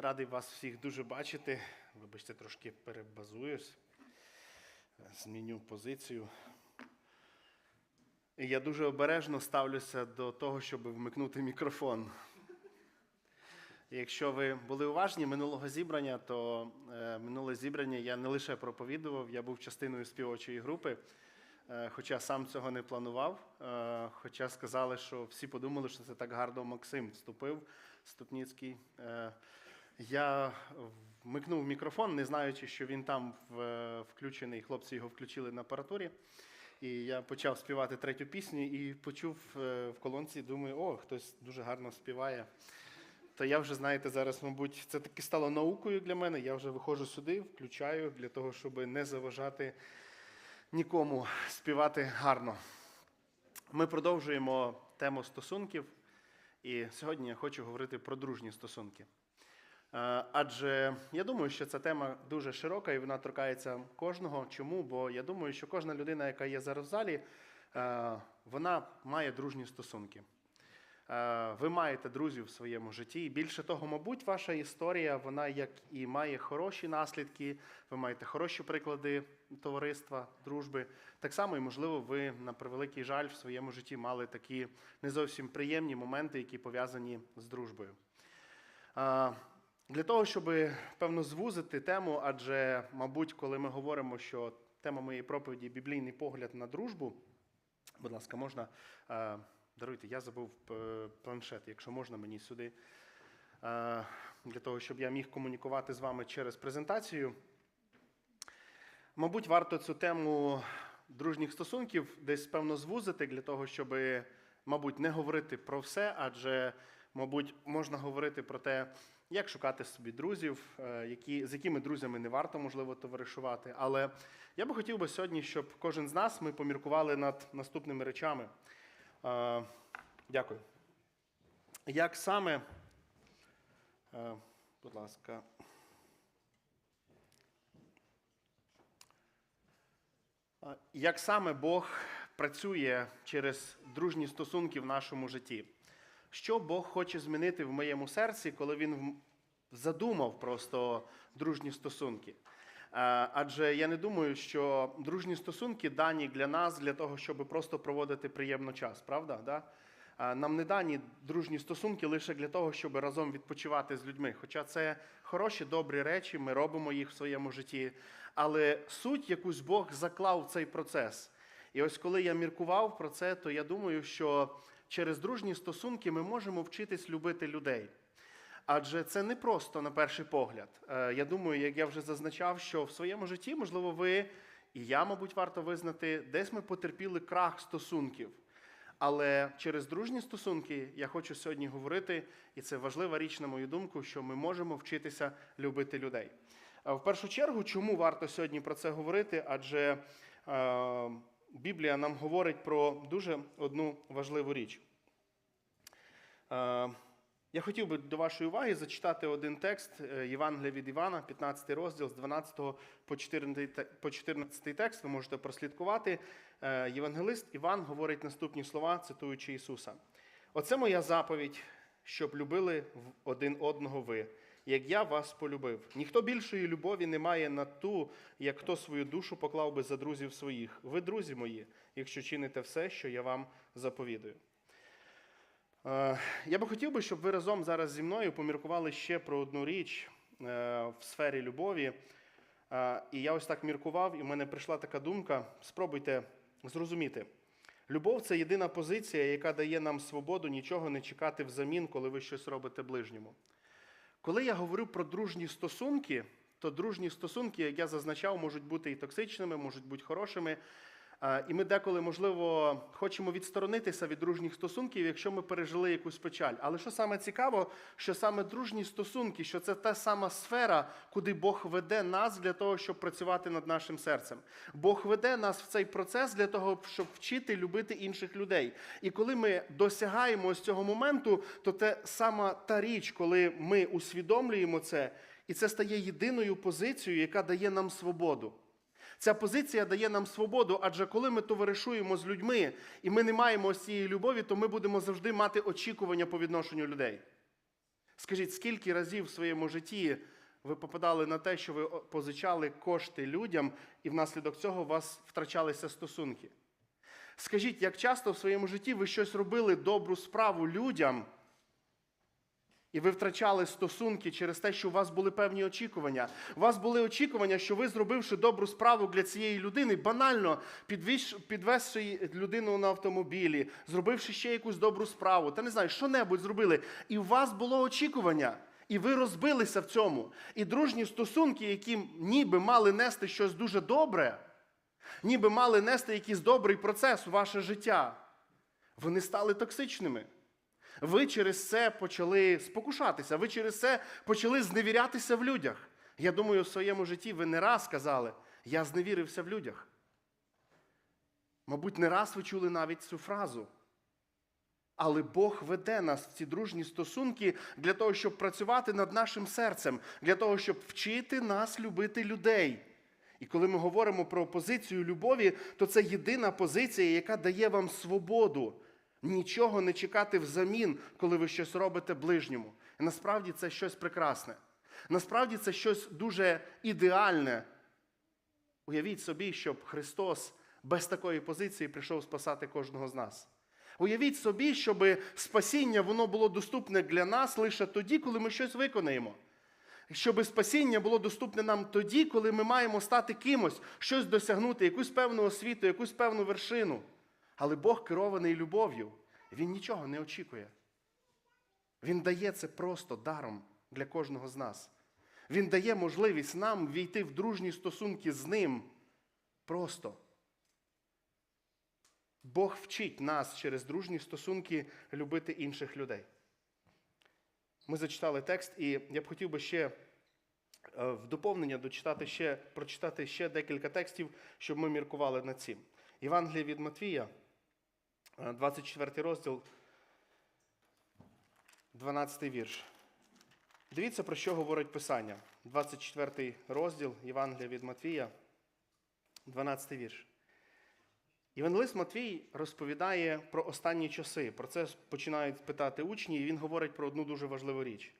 радий вас всіх дуже бачити. Вибачте, трошки перебазуюсь, зміню позицію. Я дуже обережно ставлюся до того, щоб вмикнути мікрофон. Якщо ви були уважні минулого зібрання, то е, минуле зібрання я не лише проповідував, я був частиною співочої групи, е, хоча сам цього не планував. Е, хоча сказали, що всі подумали, що це так гарно Максим вступив Ступніцький. Я вмикнув мікрофон, не знаючи, що він там включений. Хлопці його включили на апаратурі. І я почав співати третю пісню і почув е, в колонці, думаю, о, хтось дуже гарно співає. То я вже, знаєте, зараз, мабуть, це таки стало наукою для мене. Я вже виходжу сюди, включаю для того, щоб не заважати нікому співати гарно. Ми продовжуємо тему стосунків, і сьогодні я хочу говорити про дружні стосунки. Е, Адже я думаю, що ця тема дуже широка і вона торкається кожного. Чому? Бо я думаю, що кожна людина, яка є зараз в залі, е, вона має дружні стосунки. Е, Ви маєте друзів в своєму житті. Більше того, мабуть, ваша історія, вона як і має хороші наслідки, ви маєте хороші приклади товариства, дружби. Так само, і можливо, ви на превеликий жаль в своєму житті мали такі не зовсім приємні моменти, які пов'язані з дружбою. Для того, щоб певно звузити тему, адже, мабуть, коли ми говоримо, що тема моєї проповіді біблійний погляд на дружбу, будь ласка, можна. е, Даруйте, я забув е, планшет, якщо можна мені сюди, е, для того, щоб я міг комунікувати з вами через презентацію. Мабуть, варто цю тему дружніх стосунків десь певно звузити для того, щоб, мабуть, не говорити про все, адже, мабуть, можна говорити про те, як шукати собі друзів, е, які, з якими друзями не варто, можливо, товаришувати. Але я би хотів би сьогодні, щоб кожен з нас ми поміркували над наступними речами. Е, Дякую. Як саме, е, будь ласка, як саме Бог працює через дружні стосунки в нашому житті? Що Бог хоче змінити в моєму серці, коли Він задумав просто дружні стосунки? Адже я не думаю, що дружні стосунки дані для нас для того, щоб просто проводити приємно час, правда? Да? Нам не дані дружні стосунки лише для того, щоб разом відпочивати з людьми. Хоча це хороші, добрі речі, ми робимо їх в своєму житті. Але суть якусь Бог заклав в цей процес. І ось коли я міркував про це, то я думаю, що через дружні стосунки ми можемо вчитись любити людей. Адже це не просто на перший погляд. Е, Я думаю, як я вже зазначав, що в своєму житті, можливо, ви і я, мабуть, варто визнати, десь ми потерпіли крах стосунків. Але через дружні стосунки я хочу сьогодні говорити, і це важлива річ, на мою думку, що ми можемо вчитися любити людей. В першу чергу, чому варто сьогодні про це говорити? Адже е, Біблія нам говорить про дуже одну важливу річ. Е, я хотів би до вашої уваги зачитати один текст е, Євангелія від Івана, 15 розділ з 12 по 14 по 14 текст. Ви можете прослідкувати. Е, Євангелист Іван говорить наступні слова, цитуючи Ісуса. Оце моя заповідь, щоб любили один одного ви, як я вас полюбив. Ніхто більшої любові не має на ту, як хто свою душу поклав би за друзів своїх. Ви, друзі мої, якщо чините все, що я вам заповідую. Е, Я би хотів би, щоб ви разом зараз зі мною поміркували ще про одну річ е, в сфері любові. Е, І я ось так міркував, і в мене прийшла така думка. Спробуйте зрозуміти. Любов це єдина позиція, яка дає нам свободу нічого не чекати взамін, коли ви щось робите ближньому. Коли я говорю про дружні стосунки, то дружні стосунки, як я зазначав, можуть бути і токсичними, можуть бути хорошими. І ми деколи, можливо, хочемо відсторонитися від дружніх стосунків, якщо ми пережили якусь печаль. Але що саме цікаво, що саме дружні стосунки, що це та сама сфера, куди Бог веде нас для того, щоб працювати над нашим серцем. Бог веде нас в цей процес для того, щоб вчити любити інших людей. І коли ми досягаємо ось цього моменту, то це сама та річ, коли ми усвідомлюємо це, і це стає єдиною позицією, яка дає нам свободу. Ця позиція дає нам свободу, адже коли ми товаришуємо з людьми і ми не маємо ось цієї любові, то ми будемо завжди мати очікування по відношенню людей. Скажіть, скільки разів в своєму житті ви попадали на те, що ви позичали кошти людям, і внаслідок цього у вас втрачалися стосунки? Скажіть, як часто в своєму житті ви щось робили добру справу людям, і ви втрачали стосунки через те, що у вас були певні очікування. У вас були очікування, що ви, зробивши добру справу для цієї людини, банально підвезши людину на автомобілі, зробивши ще якусь добру справу, та не знаю, що-небудь зробили. І у вас було очікування, і ви розбилися в цьому. І дружні стосунки, які ніби мали нести щось дуже добре, ніби мали нести якийсь добрий процес у ваше життя, вони стали токсичними. Ви через це почали спокушатися, ви через це почали зневірятися в людях. Я думаю, в своєму житті ви не раз сказали, я зневірився в людях. Мабуть, не раз ви чули навіть цю фразу. Але Бог веде нас в ці дружні стосунки для того, щоб працювати над нашим серцем, для того, щоб вчити нас любити людей. І коли ми говоримо про позицію любові, то це єдина позиція, яка дає вам свободу. Нічого не чекати взамін, коли ви щось робите ближньому. І насправді це щось прекрасне. Насправді це щось дуже ідеальне. Уявіть собі, щоб Христос без такої позиції прийшов спасати кожного з нас. Уявіть собі, щоб спасіння воно було доступне для нас лише тоді, коли ми щось виконаємо. Щоб спасіння було доступне нам тоді, коли ми маємо стати кимось, щось досягнути, якусь певну освіту, якусь певну вершину. Але Бог керований любов'ю. Він нічого не очікує. Він дає це просто даром для кожного з нас. Він дає можливість нам війти в дружні стосунки з ним просто. Бог вчить нас через дружні стосунки любити інших людей. Ми зачитали текст, і я б хотів би ще е, в доповнення дочитати ще, прочитати ще декілька текстів, щоб ми міркували над цим. Євангеліє від Матвія, 24 розділ, 12 вірш. Дивіться, про що говорить Писання. 24 розділ Євангелія від Матвія, 12 вірш. Євангелист Матвій розповідає про останні часи. Про це починають питати учні, і він говорить про одну дуже важливу річ.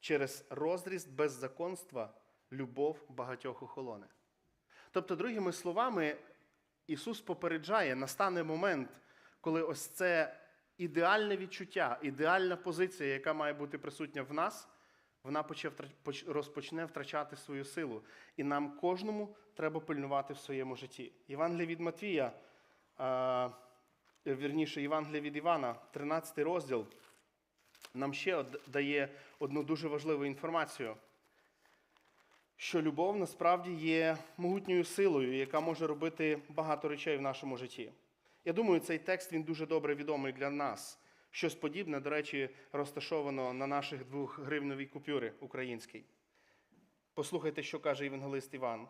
Через розріст беззаконства любов багатьох охолоне. Тобто, другими словами, Ісус попереджає, настане момент, коли ось це ідеальне відчуття, ідеальна позиція, яка має бути присутня в нас, вона розпочне втрачати свою силу. І нам кожному треба пильнувати в своєму житті. Євангелія від Матвія, вірніше, Євангелія від Івана, 13 розділ, нам ще дає одну дуже важливу інформацію, що любов насправді є могутньою силою, яка може робити багато речей в нашому житті. Я думаю, цей текст він дуже добре відомий для нас. Щось подібне, до речі, розташовано на наших двох гривневій купюри українській. Послухайте, що каже євангелист Іван.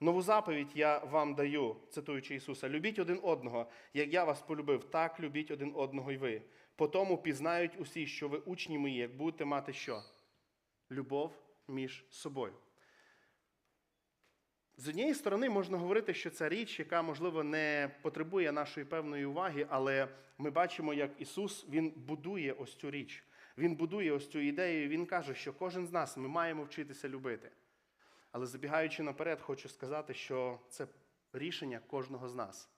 Нову заповідь я вам даю, цитуючи Ісуса: любіть один одного, як я вас полюбив, так любіть один одного й ви. По тому пізнають усі, що ви учні мої, як будете мати що? Любов між собою. З однієї сторони можна говорити, що це річ, яка, можливо, не потребує нашої певної уваги, але ми бачимо, як Ісус Він будує ось цю річ. Він будує ось цю ідею, і Він каже, що кожен з нас ми маємо вчитися любити. Але забігаючи наперед, хочу сказати, що це рішення кожного з нас.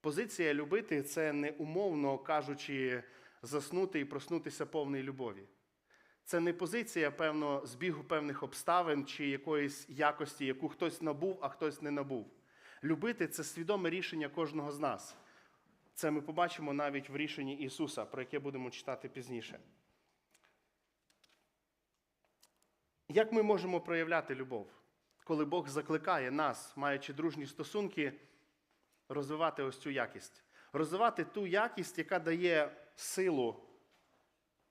Позиція любити це не умовно кажучи, заснути і проснутися повної любові. Це не позиція, певно, збігу певних обставин чи якоїсь якості, яку хтось набув, а хтось не набув. Любити це свідоме рішення кожного з нас. Це ми побачимо навіть в рішенні Ісуса, про яке будемо читати пізніше. Як ми можемо проявляти любов, коли Бог закликає нас, маючи дружні стосунки, розвивати ось цю якість? Розвивати ту якість, яка дає силу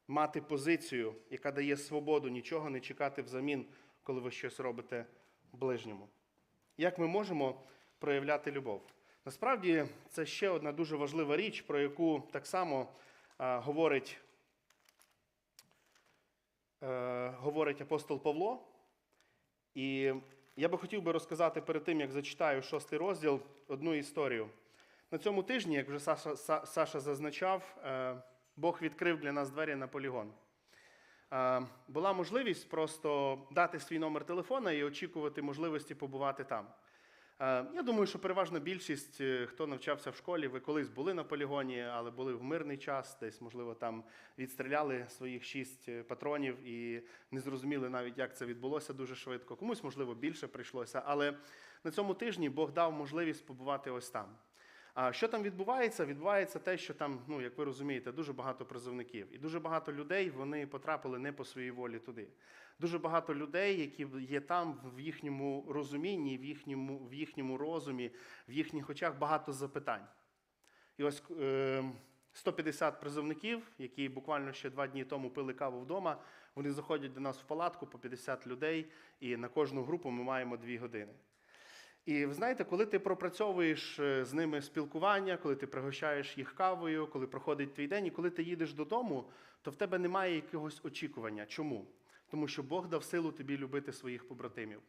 мати позицію, яка дає свободу, нічого не чекати взамін, коли ви щось робите ближньому. Як ми можемо проявляти любов? Насправді, це ще одна дуже важлива річ, про яку так само а, говорить, е, говорить апостол Павло. І я би хотів би розказати перед тим, як зачитаю шостий розділ, одну історію. На цьому тижні, як вже Саша, Саша зазначав, е, Бог відкрив для нас двері на полігон. була можливість просто дати свій номер телефона і очікувати можливості побувати там. Я думаю, що переважна більшість, е, хто навчався в школі, ви колись були на полігоні, але були в мирний час, десь, можливо, там відстріляли своїх шість е, патронів і не зрозуміли навіть, як це відбулося дуже швидко. Комусь, можливо, більше прийшлося. Але на цьому тижні Бог дав можливість побувати ось там. А що там відбувається? Відбувається те, що там, ну як ви розумієте, дуже багато призовників, і дуже багато людей вони потрапили не по своїй волі туди. Дуже багато людей, які є там в їхньому розумінні, в їхньому, в їхньому розумі, в їхніх очах багато запитань. І ось е, 150 призовників, які буквально ще два дні тому пили каву вдома, вони заходять до нас в палатку по 50 людей, і на кожну групу ми маємо дві години. І ви знаєте, коли ти пропрацьовуєш е, з ними спілкування, коли ти пригощаєш їх кавою, коли проходить твій день, і коли ти їдеш додому, то в тебе немає якогось очікування. Чому? Тому що Бог дав силу тобі любити своїх побратимів.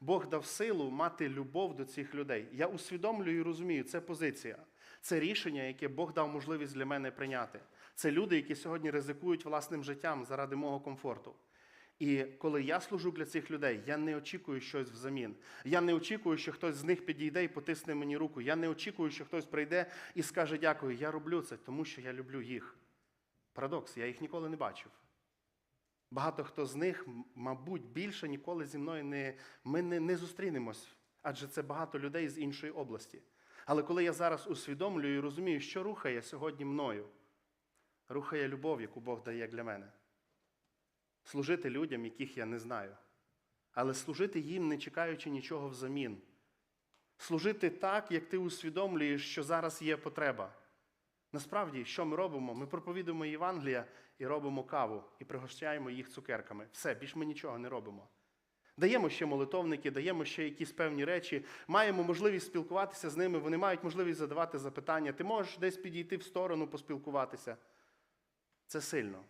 Бог дав силу мати любов до цих людей. Я усвідомлюю і розумію, це позиція, це рішення, яке Бог дав можливість для мене прийняти. Це люди, які сьогодні ризикують власним життям заради мого комфорту. І коли я служу для цих людей, я не очікую щось взамін. Я не очікую, що хтось з них підійде і потисне мені руку. Я не очікую, що хтось прийде і скаже дякую. Я роблю це, тому що я люблю їх. Парадокс, я їх ніколи не бачив. Багато хто з них, мабуть, більше ніколи зі мною не, ми не, не зустрінемось, адже це багато людей з іншої області. Але коли я зараз усвідомлюю і розумію, що рухає сьогодні мною, рухає любов, яку Бог дає для мене служити людям, яких я не знаю, але служити їм, не чекаючи нічого взамін. Служити так, як ти усвідомлюєш, що зараз є потреба. Насправді, що ми робимо? Ми проповідуємо Євангелія і робимо каву, і пригощаємо їх цукерками. Все, більш ми нічого не робимо. Даємо ще молитовники, даємо ще якісь певні речі, маємо можливість спілкуватися з ними, вони мають можливість задавати запитання. Ти можеш десь підійти в сторону, поспілкуватися. Це сильно.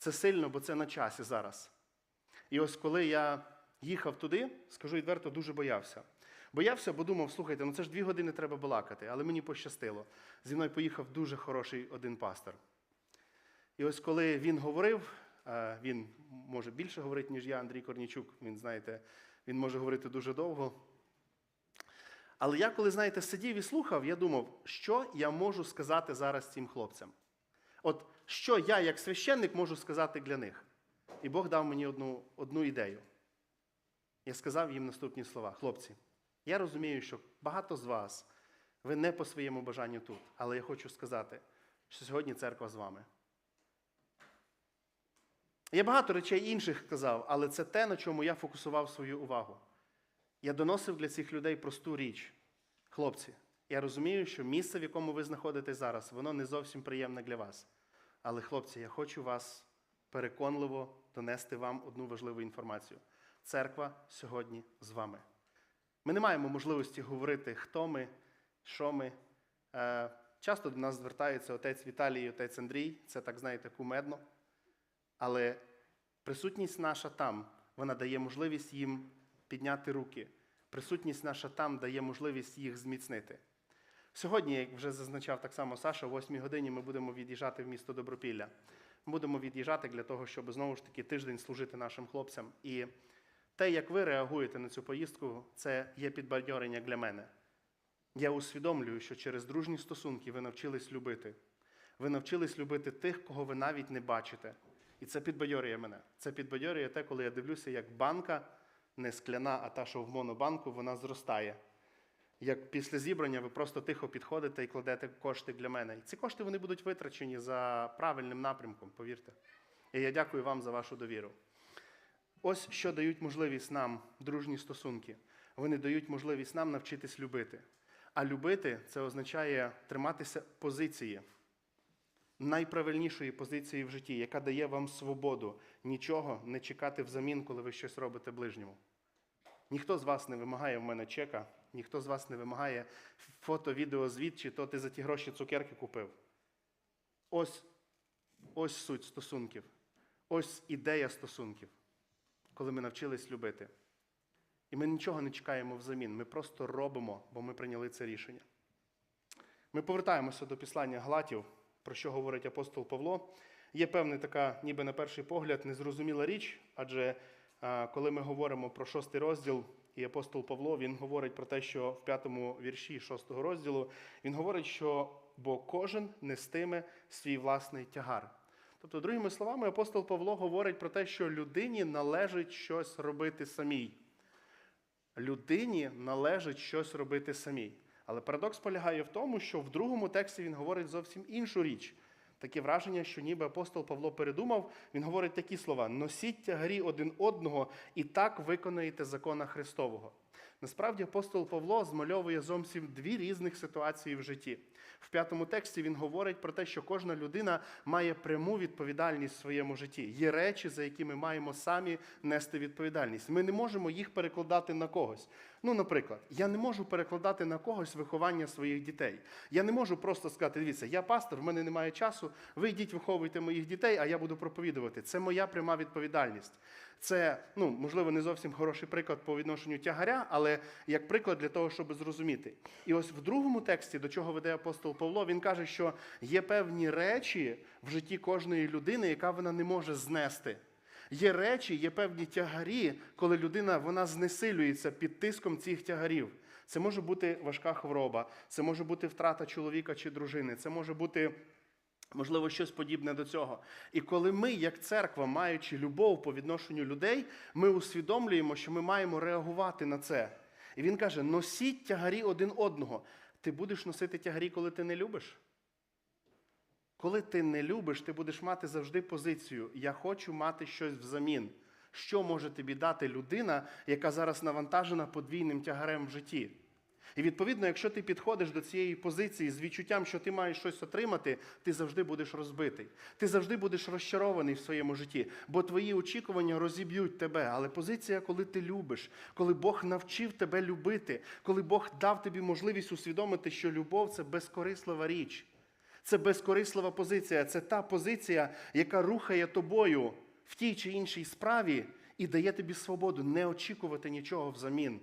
Це сильно, бо це на часі зараз. І ось коли я їхав туди, скажу відверто, дуже боявся. Боявся, бо думав, слухайте, ну це ж дві години треба балакати, але мені пощастило. Зі мною поїхав дуже хороший один пастор. І ось коли він говорив, е, він може більше говорити, ніж я, Андрій Корнічук, він, знаєте, він може говорити дуже довго. Але я, коли, знаєте, сидів і слухав, я думав, що я можу сказати зараз цим хлопцям. От що я, як священник, можу сказати для них? І Бог дав мені одну, одну ідею. Я сказав їм наступні слова: хлопці, я розумію, що багато з вас, ви не по своєму бажанню тут, але я хочу сказати, що сьогодні церква з вами. Я багато речей інших казав, але це те, на чому я фокусував свою увагу. Я доносив для цих людей просту річ. Хлопці, я розумію, що місце, в якому ви знаходитесь зараз, воно не зовсім приємне для вас. Але, хлопці, я хочу вас переконливо донести вам одну важливу інформацію. Церква сьогодні з вами. Ми не маємо можливості говорити, хто ми, що ми. Е, часто до нас звертаються отець Віталій і отець Андрій, це так знаєте, кумедно. Але присутність наша там, вона дає можливість їм підняти руки. Присутність наша там дає можливість їх зміцнити. Сьогодні, як вже зазначав так само Саша, о 8 годині ми будемо від'їжджати в місто Добропілля. Ми будемо від'їжджати для того, щоб знову ж таки тиждень служити нашим хлопцям. І те, як ви реагуєте на цю поїздку, це є підбадьорення для мене. Я усвідомлюю, що через дружні стосунки ви навчились любити. Ви навчились любити тих, кого ви навіть не бачите. І це підбадьорює мене. Це підбадьорює те, коли я дивлюся, як банка, не скляна, а та, що в монобанку, вона зростає. Як після зібрання ви просто тихо підходите і кладете кошти для мене. І ці кошти вони будуть витрачені за правильним напрямком, повірте. І я дякую вам за вашу довіру. Ось що дають можливість нам дружні стосунки. Вони дають можливість нам навчитись любити. А любити це означає триматися позиції, найправильнішої позиції в житті, яка дає вам свободу, нічого не чекати взамін, коли ви щось робите ближньому. Ніхто з вас не вимагає в мене чека, ніхто з вас не вимагає фото, відео, звіт, чи то ти за ті гроші цукерки купив. Ось, ось суть стосунків. Ось ідея стосунків, коли ми навчились любити. І ми нічого не чекаємо взамін. Ми просто робимо, бо ми прийняли це рішення. Ми повертаємося до післання Галатів, про що говорить апостол Павло. Є певна така, ніби на перший погляд, незрозуміла річ, адже коли ми говоримо про шостий розділ, і апостол Павло він говорить про те, що в п'ятому вірші шостого розділу він говорить, що бо кожен нестиме свій власний тягар. Тобто, другими словами, апостол Павло говорить про те, що людині належить щось робити самій. Людині належить щось робити самій. Але парадокс полягає в тому, що в другому тексті він говорить зовсім іншу річ. Таке враження, що ніби апостол Павло передумав, він говорить такі слова: носіть тягарі один одного і так виконаєте закона Христового. Насправді апостол Павло змальовує зовсім дві різних ситуації в житті. В п'ятому тексті він говорить про те, що кожна людина має пряму відповідальність в своєму житті. Є речі, за які ми маємо самі нести відповідальність. Ми не можемо їх перекладати на когось. Ну, наприклад, я не можу перекладати на когось виховання своїх дітей. Я не можу просто сказати: дивіться, я пастор, в мене немає часу. Ви йдіть, виховуйте моїх дітей, а я буду проповідувати. Це моя пряма відповідальність. Це, ну, можливо, не зовсім хороший приклад по відношенню тягаря, але як приклад для того, щоб зрозуміти. І ось в другому тексті, до чого веде апостол Павло, він каже, що є певні речі в житті кожної людини, яка вона не може знести. Є речі, є певні тягарі, коли людина вона знесилюється під тиском цих тягарів. Це може бути важка хвороба, це може бути втрата чоловіка чи дружини, це може бути. Можливо, щось подібне до цього. І коли ми, як церква, маючи любов по відношенню людей, ми усвідомлюємо, що ми маємо реагувати на це. І він каже: носіть тягарі один одного. Ти будеш носити тягарі, коли ти не любиш? Коли ти не любиш, ти будеш мати завжди позицію: Я хочу мати щось взамін. Що може тобі дати людина, яка зараз навантажена подвійним тягарем в житті? І відповідно, якщо ти підходиш до цієї позиції з відчуттям, що ти маєш щось отримати, ти завжди будеш розбитий. Ти завжди будеш розчарований в своєму житті, бо твої очікування розіб'ють тебе. Але позиція, коли ти любиш, коли Бог навчив тебе любити, коли Бог дав тобі можливість усвідомити, що любов це безкорислива річ. Це безкорислива позиція, це та позиція, яка рухає тобою в тій чи іншій справі і дає тобі свободу не очікувати нічого взамін.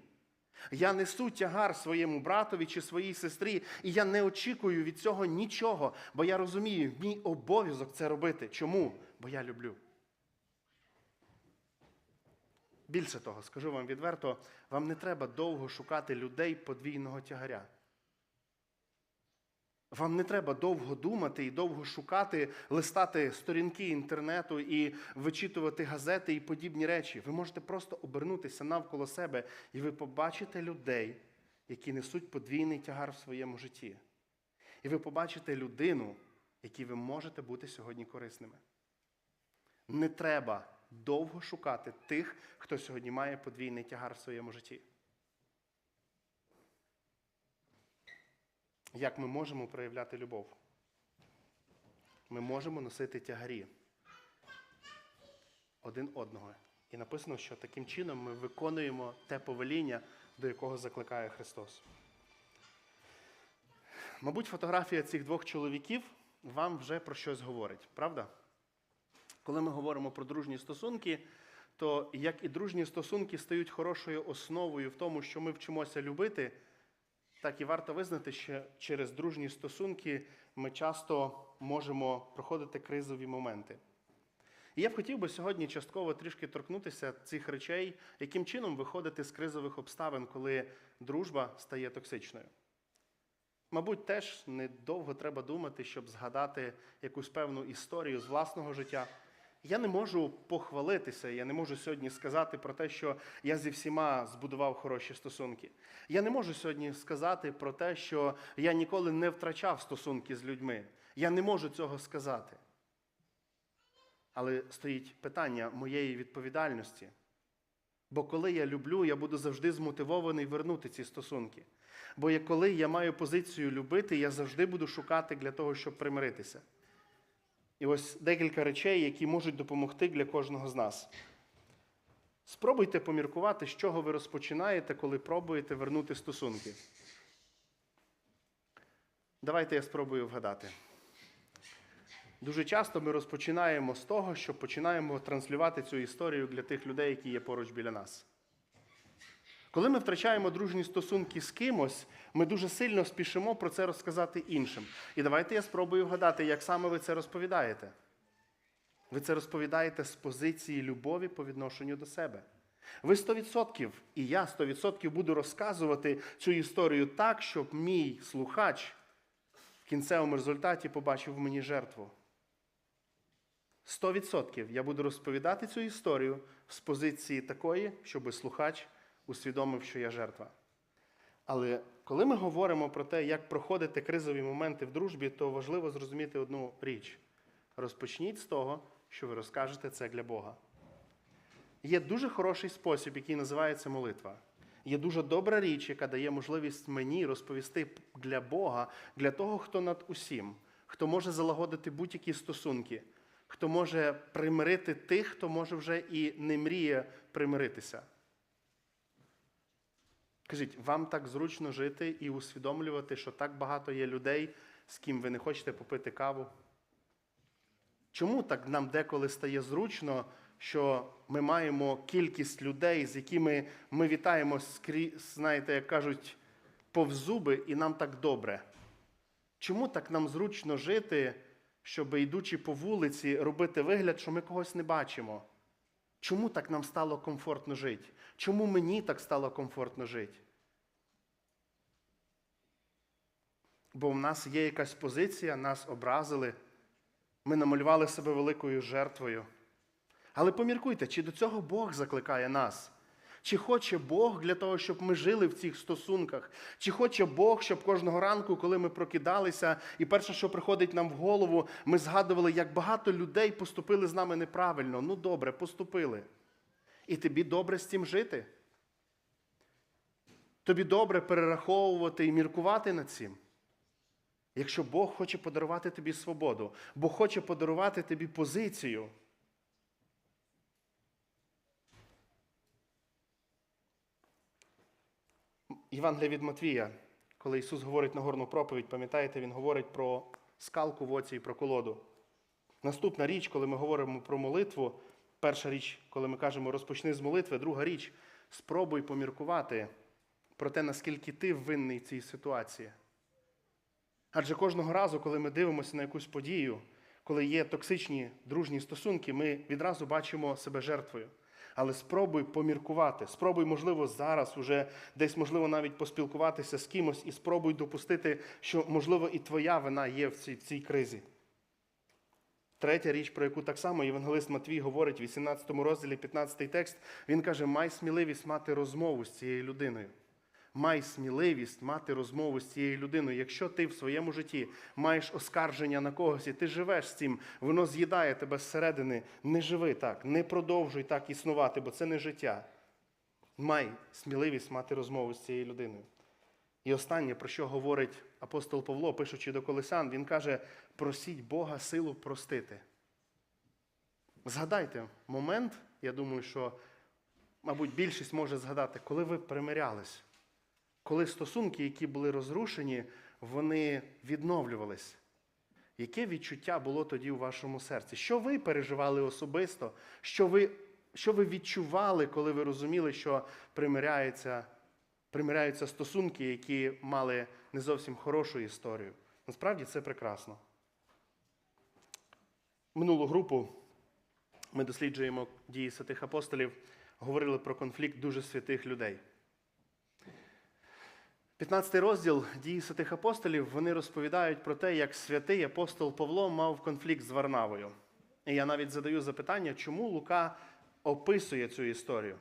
Я несу тягар своєму братові чи своїй сестрі, і я не очікую від цього нічого, бо я розумію, мій обов'язок це робити. Чому? Бо я люблю. Більше того, скажу вам відверто, вам не треба довго шукати людей подвійного тягаря. Вам не треба довго думати і довго шукати, листати сторінки інтернету і вичитувати газети і подібні речі. Ви можете просто обернутися навколо себе, і ви побачите людей, які несуть подвійний тягар в своєму житті. І ви побачите людину, якій ви можете бути сьогодні корисними. Не треба довго шукати тих, хто сьогодні має подвійний тягар в своєму житті. Як ми можемо проявляти любов? Ми можемо носити тягарі один одного. І написано, що таким чином ми виконуємо те повеління, до якого закликає Христос. Мабуть, фотографія цих двох чоловіків вам вже про щось говорить, правда? Коли ми говоримо про дружні стосунки, то як і дружні стосунки стають хорошою основою в тому, що ми вчимося любити, так і варто визнати, що через дружні стосунки ми часто можемо проходити кризові моменти. І я б хотів би сьогодні частково трішки торкнутися цих речей, яким чином виходити з кризових обставин, коли дружба стає токсичною. Мабуть, теж недовго треба думати, щоб згадати якусь певну історію з власного життя. Я не можу похвалитися, я не можу сьогодні сказати про те, що я зі всіма збудував хороші стосунки. Я не можу сьогодні сказати про те, що я ніколи не втрачав стосунки з людьми. Я не можу цього сказати. Але стоїть питання моєї відповідальності. Бо коли я люблю, я буду завжди змотивований вернути ці стосунки. Бо коли я маю позицію любити, я завжди буду шукати для того, щоб примиритися. І ось декілька речей, які можуть допомогти для кожного з нас. Спробуйте поміркувати, з чого ви розпочинаєте, коли пробуєте вернути стосунки. Давайте я спробую вгадати. Дуже часто ми розпочинаємо з того, що починаємо транслювати цю історію для тих людей, які є поруч біля нас. Коли ми втрачаємо дружні стосунки з кимось, ми дуже сильно спішимо про це розказати іншим. І давайте я спробую вгадати, як саме ви це розповідаєте. Ви це розповідаєте з позиції любові по відношенню до себе. Ви 100% і я 100% буду розказувати цю історію так, щоб мій слухач в кінцевому результаті побачив в мені жертву. 100% я буду розповідати цю історію з позиції такої, щоб слухач усвідомив, що я жертва. Але коли ми говоримо про те, як проходити кризові моменти в дружбі, то важливо зрозуміти одну річ. Розпочніть з того, що ви розкажете це для Бога. Є дуже хороший спосіб, який називається молитва. Є дуже добра річ, яка дає можливість мені розповісти для Бога, для того, хто над усім, хто може залагодити будь-які стосунки, хто може примирити тих, хто може вже і не мріє примиритися. Кажіть, вам так зручно жити і усвідомлювати, що так багато є людей, з ким ви не хочете попити каву? Чому так нам деколи стає зручно, що ми маємо кількість людей, з якими ми вітаємо, знаєте, як кажуть, повзуби, і нам так добре? Чому так нам зручно жити, щоб, йдучи по вулиці, робити вигляд, що ми когось не бачимо? Чому так нам стало комфортно жити? Чому мені так стало комфортно жити? Бо в нас є якась позиція, нас образили, ми намалювали себе великою жертвою. Але поміркуйте, чи до цього Бог закликає нас? Чи хоче Бог для того, щоб ми жили в цих стосунках? Чи хоче Бог, щоб кожного ранку, коли ми прокидалися, і перше, що приходить нам в голову, ми згадували, як багато людей поступили з нами неправильно. Ну добре, поступили. І тобі добре з цим жити? Тобі добре перераховувати і міркувати над цим? Якщо Бог хоче подарувати тобі свободу, Бог хоче подарувати тобі позицію. Євангелія від Матвія, коли Ісус говорить Нагорну проповідь, пам'ятаєте, Він говорить про скалку в оці і про колоду. Наступна річ, коли ми говоримо про молитву, перша річ, коли ми кажемо розпочни з молитви, друга річ спробуй поміркувати про те, наскільки ти винний цій ситуації. Адже кожного разу, коли ми дивимося на якусь подію, коли є токсичні дружні стосунки, ми відразу бачимо себе жертвою. Але спробуй поміркувати, спробуй, можливо, зараз уже десь, можливо, навіть поспілкуватися з кимось і спробуй допустити, що, можливо, і твоя вина є в цій, в цій кризі. Третя річ, про яку так само Євангелист Матвій говорить в 18 розділі, 15 текст, він каже: май сміливість мати розмову з цією людиною. Май сміливість мати розмову з цією людиною. Якщо ти в своєму житті маєш оскарження на когось, і ти живеш з цим, воно з'їдає тебе зсередини. Не живи так, не продовжуй так існувати, бо це не життя. Май сміливість мати розмову з цією людиною. І останнє, про що говорить апостол Павло, пишучи до Колесан, він каже: просіть Бога силу простити. Згадайте момент, я думаю, що, мабуть, більшість може згадати, коли ви примирялись коли стосунки, які були розрушені, вони відновлювались. Яке відчуття було тоді у вашому серці? Що ви переживали особисто? Що ви що ви відчували, коли ви розуміли, що примиряються, примиряються стосунки, які мали не зовсім хорошу історію? Насправді це прекрасно. Минулу групу ми досліджуємо дії святих апостолів, говорили про конфлікт дуже святих людей. 15 розділ дії святих апостолів вони розповідають про те, як святий апостол Павло мав конфлікт з Варнавою. І я навіть задаю запитання, чому Лука описує цю історію.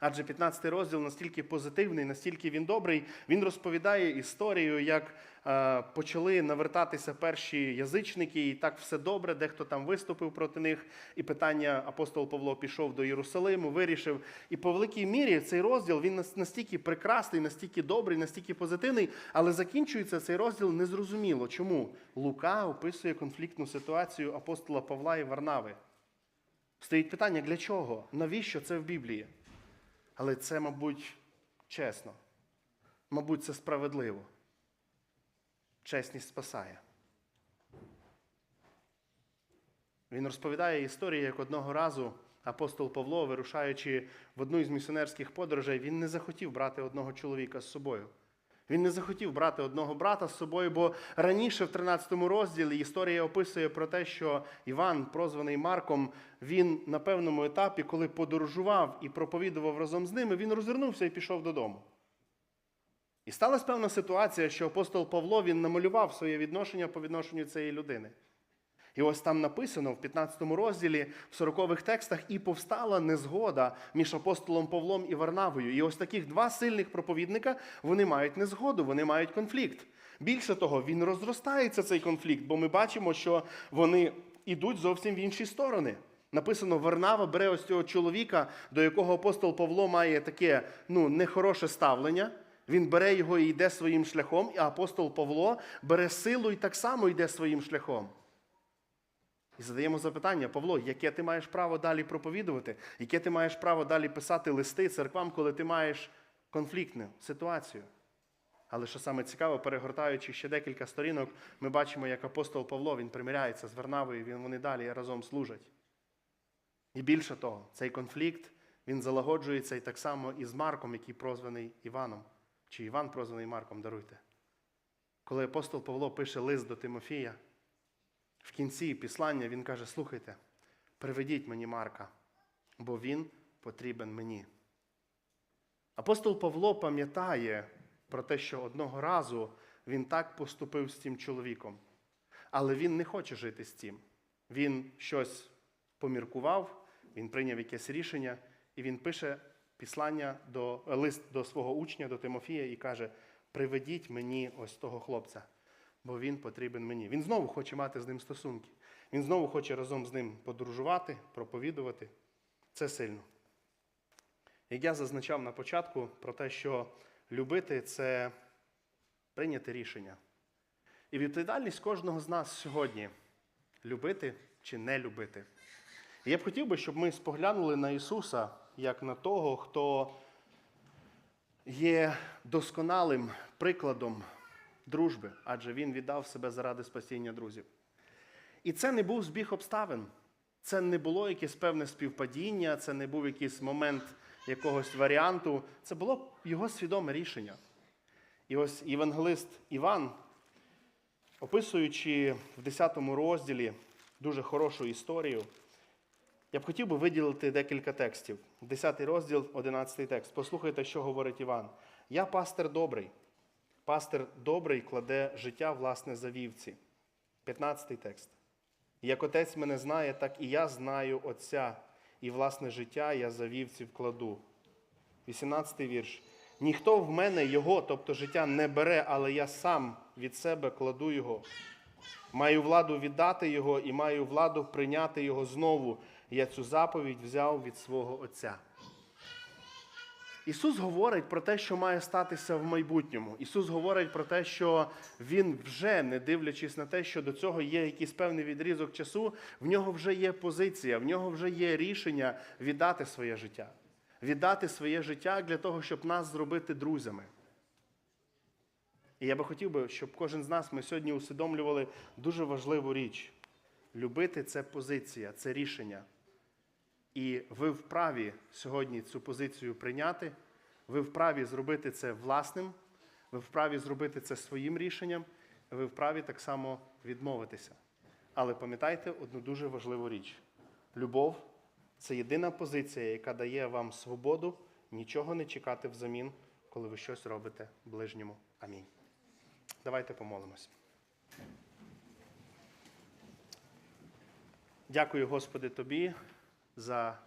Адже 15 розділ настільки позитивний, настільки він добрий, він розповідає історію, як е, почали навертатися перші язичники, і так все добре, дехто там виступив проти них. І питання апостол Павло пішов до Єрусалиму, вирішив. І по великій мірі цей розділ він настільки прекрасний, настільки добрий, настільки позитивний, але закінчується цей розділ незрозуміло. Чому Лука описує конфліктну ситуацію апостола Павла і Варнави? Стоїть питання, для чого? Навіщо це в Біблії? Але це, мабуть, чесно. Мабуть, це справедливо. Чесність спасає. Він розповідає історію, як одного разу апостол Павло, вирушаючи в одну із місіонерських подорожей, він не захотів брати одного чоловіка з собою. Він не захотів брати одного брата з собою, бо раніше, в 13 розділі, історія описує про те, що Іван, прозваний Марком, він на певному етапі, коли подорожував і проповідував разом з ними, він розвернувся і пішов додому. І сталася певна ситуація, що апостол Павло він намалював своє відношення по відношенню цієї людини. І ось там написано в 15 розділі, в 40-х текстах, і повстала незгода між апостолом Павлом і Варнавою. І ось таких два сильних проповідника вони мають незгоду, вони мають конфлікт. Більше того, він розростається цей конфлікт, бо ми бачимо, що вони йдуть зовсім в інші сторони. Написано, Варнава бере ось цього чоловіка, до якого апостол Павло має таке ну, нехороше ставлення. Він бере його і йде своїм шляхом, і апостол Павло бере силу і так само йде своїм шляхом. І задаємо запитання, Павло, яке ти маєш право далі проповідувати, яке ти маєш право далі писати листи церквам, коли ти маєш конфліктну ситуацію. Але що саме цікаво, перегортаючи ще декілька сторінок, ми бачимо, як апостол Павло він примиряється з Варнавою, він, вони далі разом служать. І більше того, цей конфлікт він залагоджується і так само із Марком, який прозваний Іваном. Чи Іван прозваний Марком, даруйте. Коли апостол Павло пише лист до Тимофія, в кінці післання він каже: слухайте, приведіть мені Марка, бо він потрібен мені. Апостол Павло пам'ятає про те, що одного разу він так поступив з цим чоловіком, але він не хоче жити з цим. Він щось поміркував, він прийняв якесь рішення, і він пише післання до лист до свого учня, до Тимофія, і каже: Приведіть мені ось того хлопця бо він потрібен мені. Він знову хоче мати з ним стосунки. Він знову хоче разом з ним подорожувати, проповідувати. Це сильно. Як я зазначав на початку про те, що любити це прийняти рішення. І відповідальність кожного з нас сьогодні любити чи не любити. І я б хотів би, щоб ми споглянули на Ісуса як на того, хто є досконалим прикладом дружби, адже він віддав себе заради спасіння друзів. І це не був збіг обставин. Це не було якесь певне співпадіння, це не був якийсь момент якогось варіанту. Це було його свідоме рішення. І ось євангелист Іван, описуючи в 10 розділі дуже хорошу історію, я б хотів би виділити декілька текстів. 10 розділ, 11 текст. Послухайте, що говорить Іван. Я пастир добрий. Пастир добрий кладе життя власне за вівці. 15 текст. Як отець мене знає, так і я знаю Отця, і власне життя я за вівці вкладу. 18 вірш. Ніхто в мене його, тобто життя, не бере, але я сам від себе кладу його. Маю владу віддати його і маю владу прийняти його знову. Я цю заповідь взяв від свого Отця. Ісус говорить про те, що має статися в майбутньому. Ісус говорить про те, що Він вже, не дивлячись на те, що до цього є якийсь певний відрізок часу, в нього вже є позиція, в нього вже є рішення віддати своє життя. Віддати своє життя для того, щоб нас зробити друзями. І я би хотів би, щоб кожен з нас ми сьогодні усвідомлювали дуже важливу річ. Любити це позиція, це рішення. І ви вправі сьогодні цю позицію прийняти, ви вправі зробити це власним, ви вправі зробити це своїм рішенням, ви вправі так само відмовитися. Але пам'ятайте одну дуже важливу річ: любов це єдина позиція, яка дає вам свободу нічого не чекати взамін, коли ви щось робите ближньому. Амінь. Давайте помолимось. Дякую, Господи, Тобі за